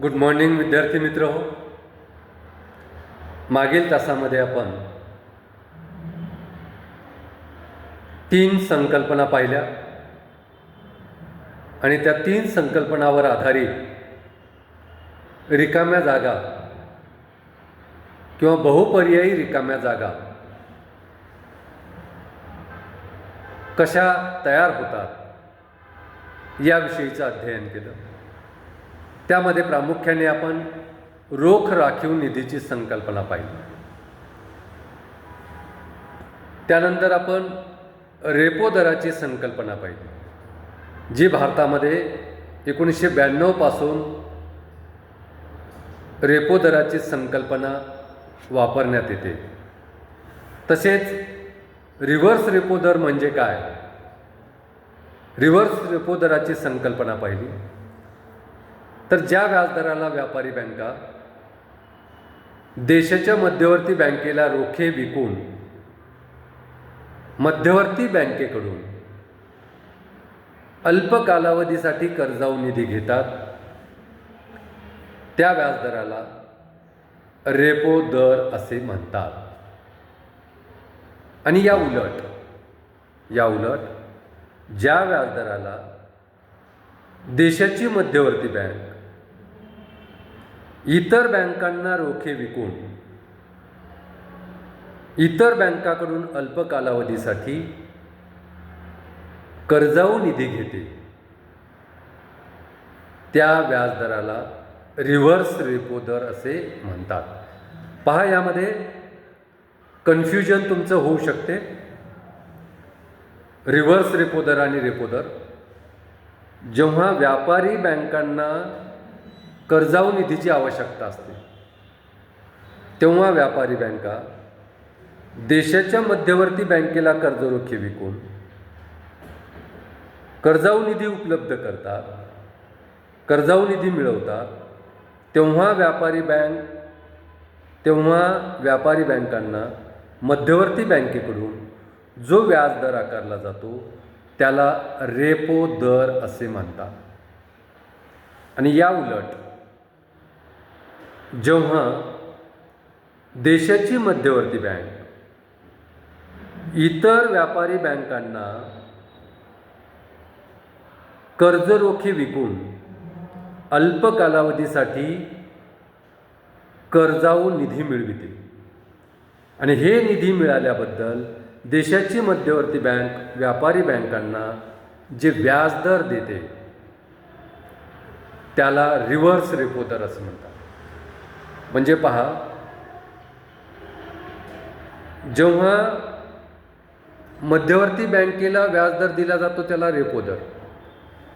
Good morning विद्यार्थी मित्र हो. मागील तासामध्ये आपण तीन संकल्पना पाहिल्या. आणि त्या तीन संकल्पनावर आधारित रिकाम्या जागा किंवा बहुपर्यायी रिकाम्या जागा कशा तयार होतात याविषयीचं अध्ययन केलं. त्यामध्ये प्रामुख्याने आपण रोख राखीव निधीची संकल्पना पाहिली. त्यानंतर आपण रेपो दराची संकल्पना पाहिली जी भारतामध्ये एकोणीसशे ब्याण्णवपासून रेपो दराची संकल्पना वापरण्यात येते. तसेच रिव्हर्स रेपो दर म्हणजे काय? रिव्हर्स रेपो दराची संकल्पना पाहिली. तर ज्या व्याजदराला व्यापारी बँका देशाच्या मध्यवर्ती बँकेला रोखे विकून मध्यवर्ती बँकेकडून अल्प कालावधीसाठी कर्जाऊ निधी घेतात त्या व्याजदराला रेपो दर असे म्हणतात. आणि या उलट या उलट ज्या व्याजदराला देशाची मध्यवर्ती बँक इतर बँकांना रोखे विकून इतर बँकाकडून अल्प कालावधीसाठी कर्जाऊ निधी घेते. त्या व्याजदराला रिव्हर्स रेपो दर असे म्हणतात. पहा यामध्ये कन्फ्युजन तुमचं होऊ शकते. रिव्हर्स रेपो दर आणि रेपो दर. जेव्हा व्यापारी बँकांना कर्जाऊ निधीची आवश्यकता असते. तेव्हा व्यापारी बँका देशाच्या मध्यवर्ती बँकेला कर्जरोखे विकून कर्जाऊ निधी उपलब्ध करतात कर्जाऊ निधी मिळवतात. तेव्हा व्यापारी बँक तेव्हा व्यापारी बँकांना मध्यवर्ती बँकेकडून जो व्याज दर आकारला जातो त्याला रेपो दर असे म्हणतात. आणि या उलट जेव्हा देशाची मध्यवर्ती बँक इतर व्यापारी बँकांना कर्जरोखे विकून अल्प कालावधीसाठी कर्जाऊ निधी मिळविते. आणि हे निधी मिळाल्याबद्दल देशाची मध्यवर्ती बँक व्यापारी बँकांना जे व्याजदर देते त्याला रिव्हर्स रेपो दर असं म्हणतात. म्हणजे पहा जेव्हा मध्यवर्ती बँकेला व्याजदर दिला जातो त्याला रेपो दर.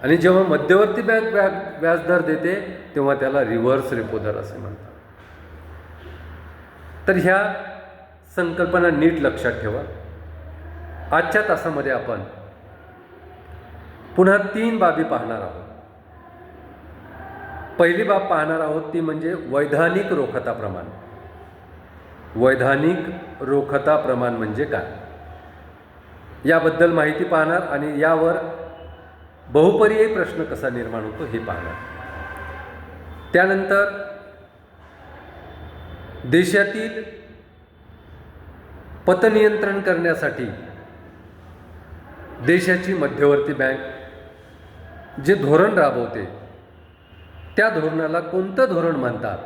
आणि जेव्हा मध्यवर्ती बँक व्या व्याजदर देते तेव्हा त्याला रिव्हर्स रेपो दर असे म्हणतात. तर ह्या संकल्पना नीट लक्षात ठेवा. आजच्या तासामध्ये आपण पुन्हा तीन बाबी पाहणार आहोत. पहिली बाब पाहणार आहोत ती म्हणजे वैधानिक रोखता प्रमाण. वैधानिक रोखता प्रमाण म्हणजे काय? याबद्दल माहिती पाहणार आणि यावर बहुपर्यायी प्रश्न कसा निर्माण होतो हे पाहणार. त्यानंतर देशातील पतनियंत्रण करण्यासाठी देशाची मध्यवर्ती बँक जे धोरण राबवते त्या धोरणाला कोणतं धोरण म्हणतात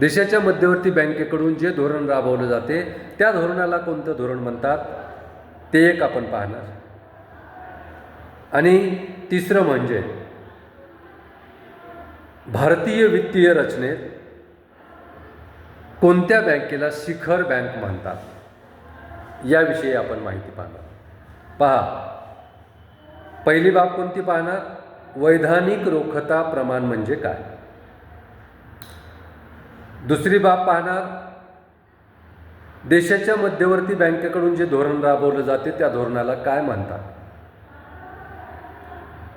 देशाच्या मध्यवर्ती बँकेकडून जे धोरण राबवलं जाते त्या धोरणाला कोणतं धोरण म्हणतात ते एक आपण पाहणार. आणि तिसरं म्हणजे भारतीय वित्तीय रचनेत कोणत्या बँकेला शिखर बँक म्हणतात याविषयी आपण माहिती पाहणार. पहा पहिली बाब कोणती पाहणार? वैधानिक रोखता प्रमाण म्हणजे काय? दुसरी बाब पाहणार. देशाच्या मध्यवर्ती बँकेकडून जे धोरण राबवलं जाते त्या धोरणाला काय म्हणतात?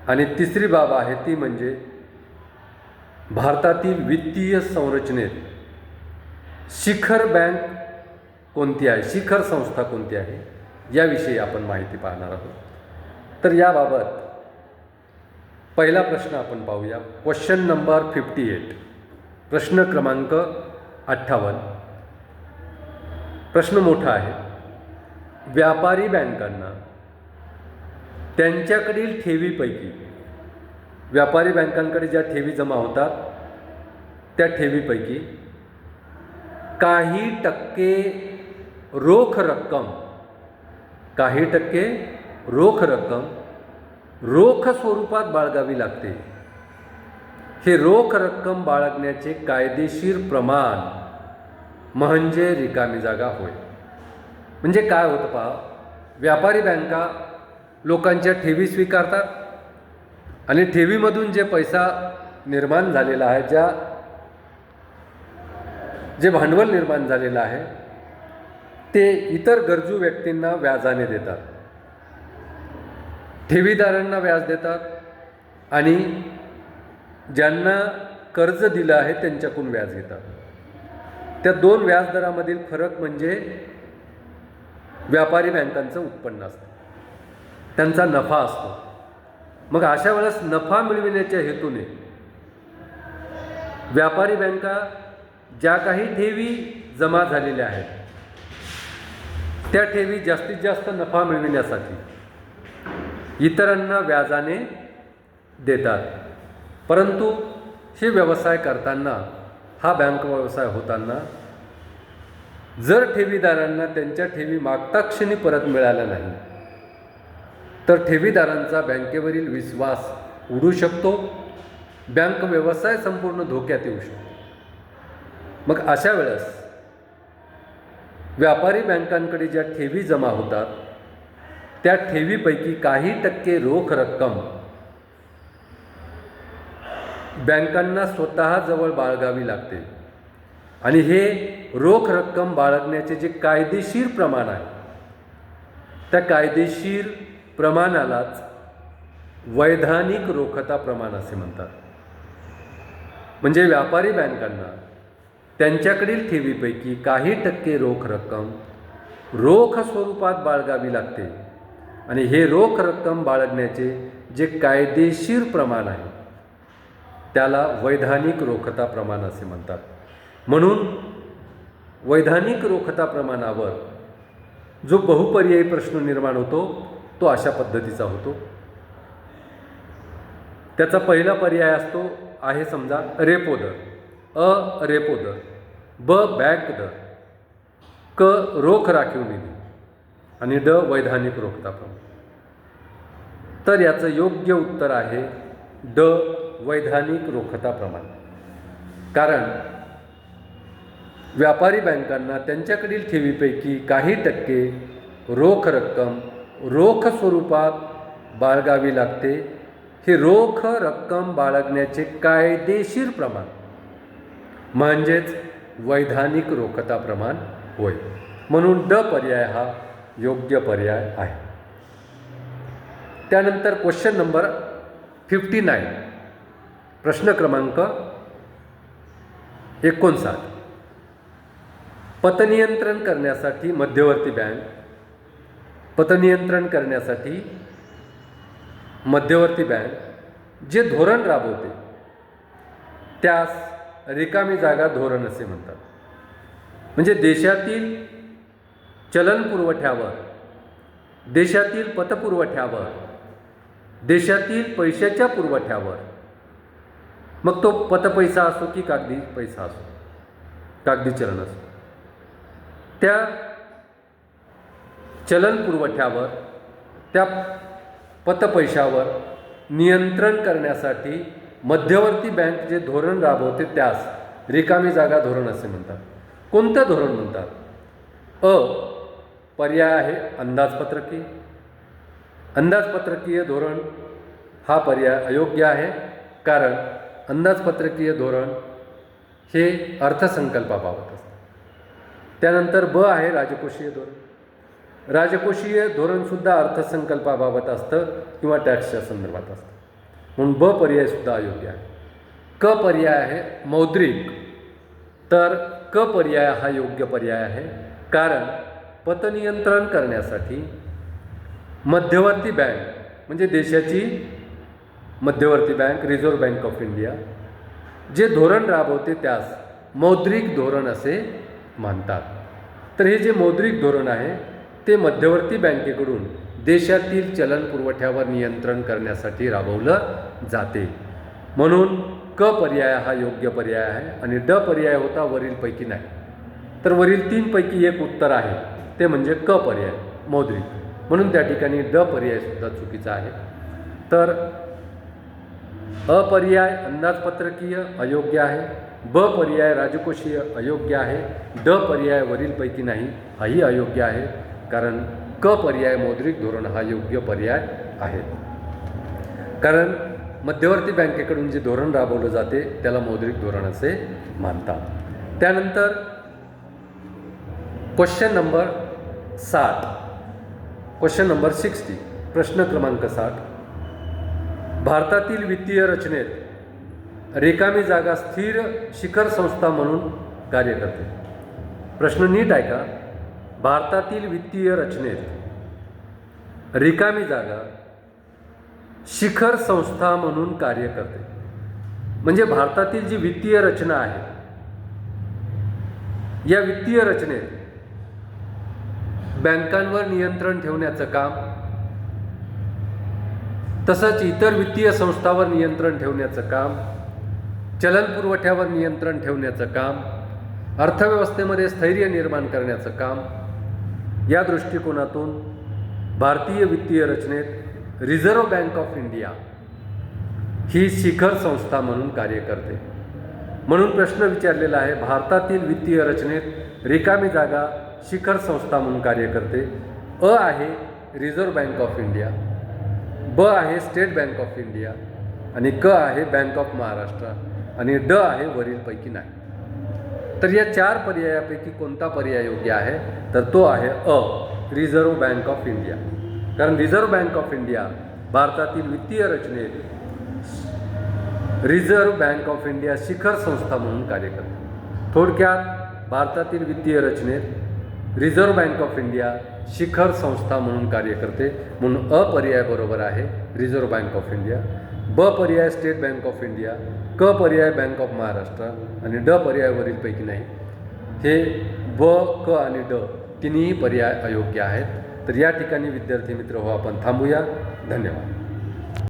आणि तिसरी बाब आहे ती म्हणजे भारतातील वित्तीय संरचनेत शिखर बँक कोणती आहे? शिखर संस्था कोणती आहे? याविषयी आपण माहिती पाहणार आहोत. तर याबाबत पहिला प्रश्न आपण पाहूया. क्वेश्चन नंबर फिफ्टी एट प्रश्न क्रमांक अठ्ठावन्न. प्रश्न मोठा आहे. व्यापारी बँकांना त्यांच्याकडील ठेवीपैकी व्यापारी बँकांकडे ज्या ठेवी जमा होतात त्या ठेवीपैकी काही टक्के रोख रक्कम काही टक्के रोख रक्कम रोख स्वरूपात बाळगावी लागते. हे रोख रक्कम बाळगण्याचे कायदेशीर प्रमाण म्हणजे रिकामी जागा होय. म्हणजे काय होतं पहा व्यापारी बँका लोकांच्या ठेवी स्वीकारतात आणि ठेवीमधून जे पैसा निर्माण झालेला आहे ज्या जे भांडवल निर्माण झालेलं आहे ते इतर गरजू व्यक्तींना व्याजाने देतात. ठेवीदारांना व्याज देतात आणि ज्यांना कर्ज दिलं आहे त्यांच्याकडून व्याज घेतात. त्या दोन व्याजदरामधील फरक म्हणजे व्यापारी बँकांचं उत्पन्न असतं. त्यांचा नफा असतो. मग अशा वेळेस नफा मिळविण्याच्या हेतूने व्यापारी बँका ज्या काही ठेवी जमा झालेल्या आहेत त्या ठेवी जास्तीत जास्त नफा मिळविण्यासाठी इतरांना व्याजाने देतात. परंतु हे व्यवसाय करताना हा बँक व्यवसाय होताना जर ठेवीदारांना त्यांच्या ठेवी मागता क्षणी परत मिळाल्या नाही तर ठेवीदारांचा बँकेवरील विश्वास उडू शकतो बँक व्यवसाय संपूर्ण धोक्यात येऊ शकतो. मग अशा वेळेस व्यापारी बँकांकडे ज्या ठेवी जमा होतात त्या ठेवीपैकी काही टक्के रोख रक्कम. बँकांना स्वतःजवळ बाळगावी लागते. आणि हे रोख रक्कम बाळगण्याचे जे कायदेशीर प्रमाण आहे त्या कायदेशीर प्रमाणालाच वैधानिक रोखता प्रमाण असे म्हणतात. म्हणजे व्यापारी बँकांना त्यांच्याकडील ठेवीपैकी काही टक्के रोख रक्कम रोख स्वरूपात बाळगावी लागते. आणि हे रोख रक्कम बाळगण्याचे जे कायदेशीर प्रमाण आहे त्याला वैधानिक रोखता प्रमाण असे म्हणतात. म्हणून वैधानिक रोखता प्रमाणावर जो बहुपर्यायी प्रश्न निर्माण होतो तो अशा पद्धतीचा होतो. त्याचा पहिला पर्याय असतो आहे समजा रेपो दर. अ रेपो दर. ब बँक दर. क रोख राखीव निधी. आणि ड वैधानिक रोखता प्रमाण तर याचं योग्य उत्तर आहे ड वैधानिक रोखता प्रमाण कारण व्यापारी बँकांना त्यांच्याकडील ठेवीपैकी काही टक्के रोख रक्कम रोख स्वरूपात बाळगावी लागते. हे रोख रक्कम बाळगण्याचे कायदेशीर प्रमाण. म्हणजेच वैधानिक रोखता प्रमाण होय. म्हणून ड पर्याय हा योग्य पर्याय आहे. त्यानंतर क्वेश्चन नंबर फिफ्टी नाईन प्रश्न क्रमांक एकोणसाठ. पतनियंत्रण करण्यासाठी मध्यवर्ती बँक पतनियंत्रण करण्यासाठी मध्यवर्ती बँक जे धोरण राबवते त्यास रिकामी जागा धोरण असे म्हणतात. म्हणजे देशातील चलन पुरवठ्यावर देशातील पतपुरवठ्यावर देशातील पैशाच्या पुरवठ्यावर. मग तो पतपैसा असो की कागदी पैसा असो कागदी चलन असो. त्या चलन पुरवठ्यावर त्या पतपैशावर नियंत्रण करण्यासाठी मध्यवर्ती बँक जे धोरण राबवते त्यास रिकामी जागा धोरण असे म्हणतात. कोणतं धोरण म्हणतात? अ पर्याय आहे अंदाजपत्रकी. अंदाजपत्रकीय धोरण हा पर्याय अयोग्य आहे कारण अंदाजपत्रकीय धोरण हे अर्थसंकल्पाबाबत असतं. त्यानंतर ब आहे राजकोषीय धोरण. राजकोषीय धोरणसुद्धा अर्थसंकल्पाबाबत असतं किंवा टॅक्सच्या संदर्भात असतं. म्हणून ब पर्यायसुद्धा अयोग्य आहे. क पर्याय आहे मौद्रिक. तर क पर्याय हा योग्य पर्याय आहे कारण पतनियंत्रण करण्यासाठी मध्यवर्ती बँक म्हणजे देशाची मध्यवर्ती bank reserve bank of India जे धोरण राबवते त्यास मौद्रिक धोरण असे मानतात. तर हे जे मौद्रिक धोरण आहे ते मध्यवर्ती बँकेकडून देशातील चलन पुरवठ्यावर नियंत्रण करण्यासाठी राबवलं जाते. म्हणून क पर्याय हा योग्य पर्याय आहे आणि ड पर्याय होता वरीलपैकी नाही. तर वरील तीनपैकी एक उत्तर आहे. ते म्हणजे क पर्याय मौद्रिक. म्हणून त्या ठिकाणी ड पर्याय सुद्धा चुकीचा आहे. तर अपर्याय अंदाजपत्रकीय अयोग्य आहे. ब पर्याय राजकोषीय अयोग्य आहे. ड पर्याय वरीलपैकी नाही हाही अयोग्य आहे. कारण क पर्याय मौद्रिक धोरण हा योग्य पर्याय आहे. कारण मध्यवर्ती बँकेकडून जे धोरण राबवलं जाते त्याला मौद्रिक धोरण असे मानतात. त्यानंतर क्वेश्चन नंबर साठ. क्वेश्चन नंबर सिक्स्टी प्रश्न क्रमांक साठ. भारतातील वित्तीय रचनेत रिकामी जागा स्थिर शिखर संस्था म्हणून कार्य करते. प्रश्न नीट आहे का भारतातील वित्तीय रचनेत रिकामी जागा शिखर संस्था म्हणून कार्य करते. म्हणजे भारतातील जी वित्तीय रचना आहे या वित्तीय रचनेत बँकांवर नियंत्रण ठेवण्याचं काम तसंच इतर वित्तीय संस्थावर नियंत्रण ठेवण्याचं काम चलन पुरवठ्यावर नियंत्रण ठेवण्याचं काम अर्थव्यवस्थेमध्ये स्थैर्य निर्माण करण्याचं काम या दृष्टिकोनातून भारतीय वित्तीय रचनेत रिझर्व्ह बँक ऑफ इंडिया ही शिखर संस्था म्हणून कार्य करते. म्हणून प्रश्न विचारलेला आहे भारतातील वित्तीय रचनेत रिकामी जागा शिखर संस्था म्हणून कार्य करते. अ आहे रिझर्व्ह बँक ऑफ इंडिया ब आहे स्टेट बँक ऑफ इंडिया आणि क आहे बँक ऑफ महाराष्ट्र आणि ड आहे वरीलपैकी नाही. तर या चार पर्यायापैकी कोणता पर्याय योग्य आहे? तर तो आहे अ रिझर्व्ह बँक ऑफ इंडिया कारण रिझर्व्ह बँक ऑफ इंडिया भारतातील वित्तीय रचनेत रिझर्व्ह बँक ऑफ इंडिया शिखर संस्था म्हणून कार्य करते. थोडक्यात भारतातील वित्तीय रचनेत रिझर्व्ह बँक ऑफ इंडिया शिखर संस्था म्हणून कार्य करते. म्हणून अ पर्याय बरोबर आहे. रिझर्व्ह बँक ऑफ इंडिया ब पर्याय स्टेट बँक ऑफ इंडिया क पर्याय बँक ऑफ महाराष्ट्र आणि ड पर्याय वरीलपैकी नाही. हे ब क आणि ड तिन्ही पर्याय अयोग्य आहेत. तर या ठिकाणी विद्यार्थी मित्र हो आपण थांबूया. धन्यवाद.